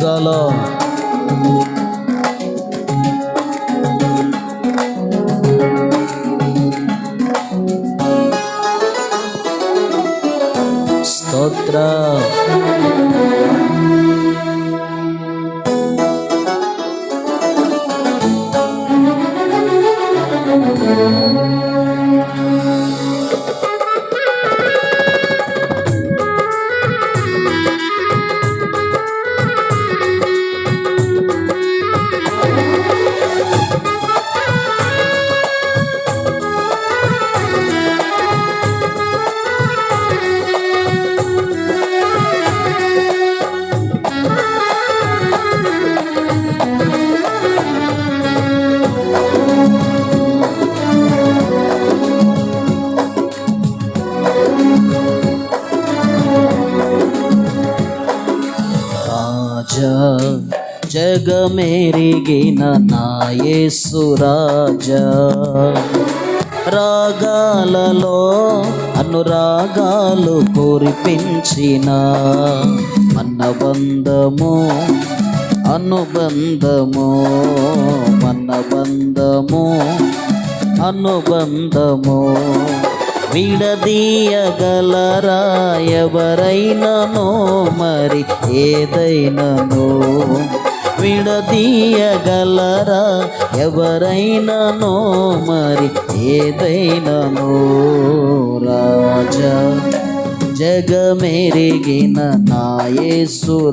জল జగమెరిగిన నాయసు రాగాలలో అనురాగాలు కురిపించిన మన్నబంధము అనుబంధము మన్నబంధము అనుబంధము. విడదీయగలరా ఎవరైనానో మరి ఏదైనానో? విడదీయగలరా? ఎవరైనానో మరి ఏదైనానో రాజా? జగమెరిగిన నాయసు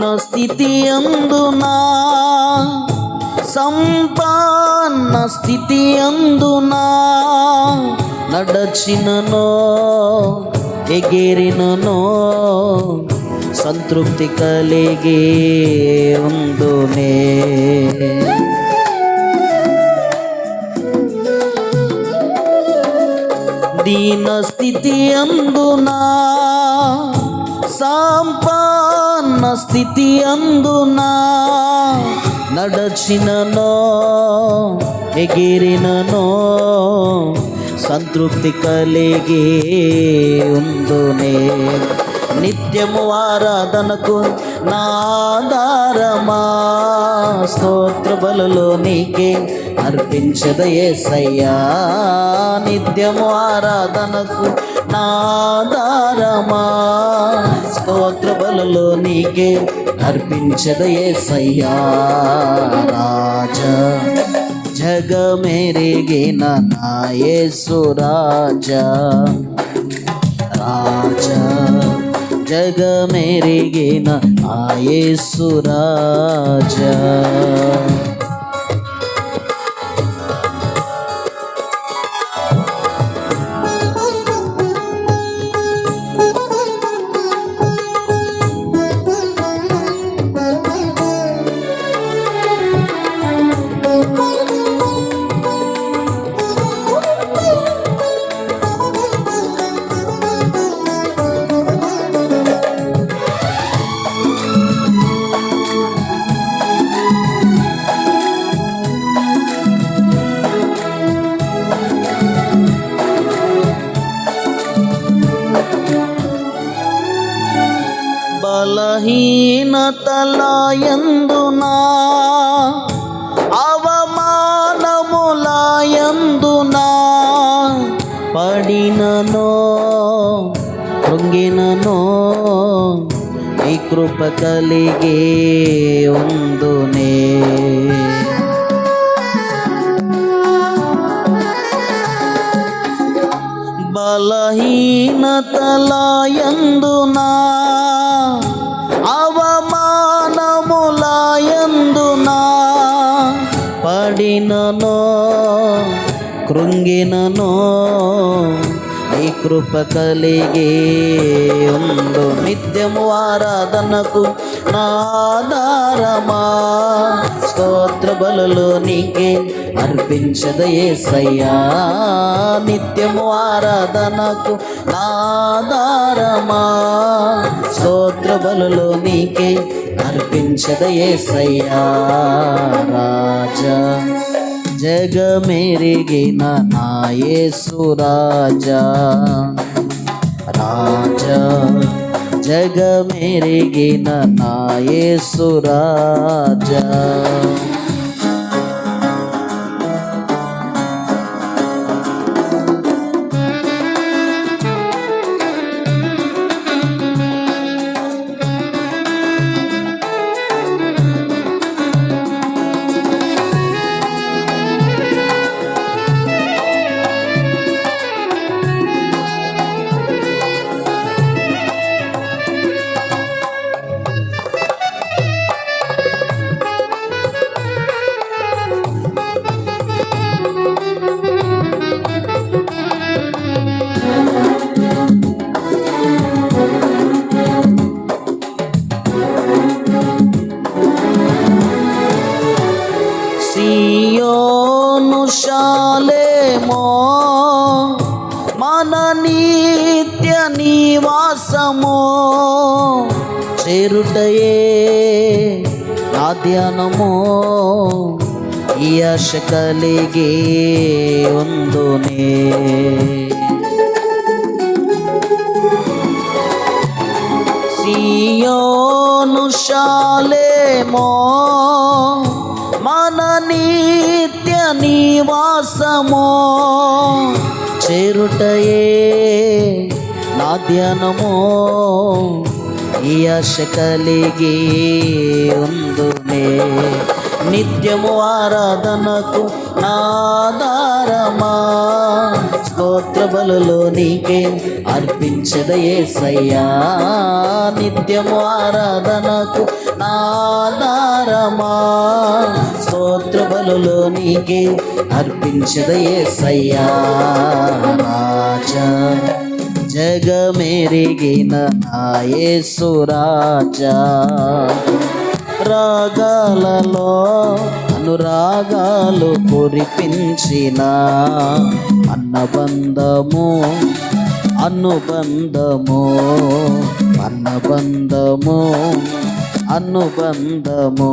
దీన స్థితి అందునా? సంపన్న స్థితి అందునా? నడచిననో ఎగిరిననో సంతృప్తి కలిగి ఉందునే దీన స్థితి అందునా? సంపన్న స్థితి అందునా? నడచిననో ఎగిరిననో సంతృప్తి కలిగి ఉందునే. నిత్యము ఆరాధనకు నాదారమా స్తోత్ర బలులో నీకే అర్పించద ఏసయ్యా. నిత్యము ఆరాధనకు నాదారమా స్తోత్ర బలులో నీకే అర్పించద ఏసయ్యా. రాజా జగమెరిగిన నా యేసు రాజా. రాజా జగమెరిగిన ఆ యేసు రాజా బలహీనతలాయందునా అవమానములాయందునా పడిననో కృంగిననో నీ కృప కలిగి ఉందునే బలహీనతలాయందునా అవమానములాయందునా కృంగిననో నీ కృప కలిగి ఉండు. నిత్యము ఆరాధనకు నాదారమా స్తోత్ర బలులు నీకే అర్పించద ఏసయ్యా. నిత్యము ఆరాధనకు నాదారమా స్తోత్ర బలులు నీకే అర్పించద ఏసయ్యా రాజా జగమెరిగిన నాయసు రాజా రాజా జగమెరిగిన నాయసు రాజా సియోను నివాసము చేరుటయే నా ధ్యానము. ఈ ఆశ కలిగి ఉందునే సియోనుషాలేమో మన నిత్య నివాసమో చేరుటయే నా ధ్యానము ఈ ఆశ కలిగి ఉందునే. నిత్యము ఆరాధనకు నాదారమా స్తోత్ర బలులో నీకే అర్పించద ఏసయ్యా. నిత్యము ఆరాధనకు నాదారమా స్తోత్ర బలులో నీకే అర్పించద ఏసయ్యా. రాజా. జగమెరిగిన నాయసు రాజా. రాగాలలో అనురాగాలు కురిపించిన అన్నబంధము అనుబంధము అన్నబంధము అనుబంధము.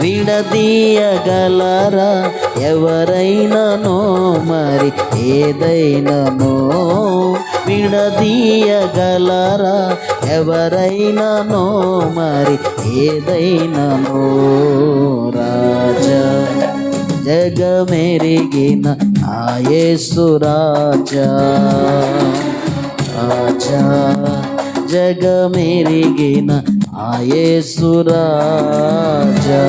విడదీయగలరా ఎవరైనానో మరి ఏదైనానో విడదీయగలరా? ఎవరైనానో మరి ఏదైనానో రాజా. జగమెరిగిన ఆయేసు రాజా. రాజా జగమెరిగిన ఆయేసు రాజా.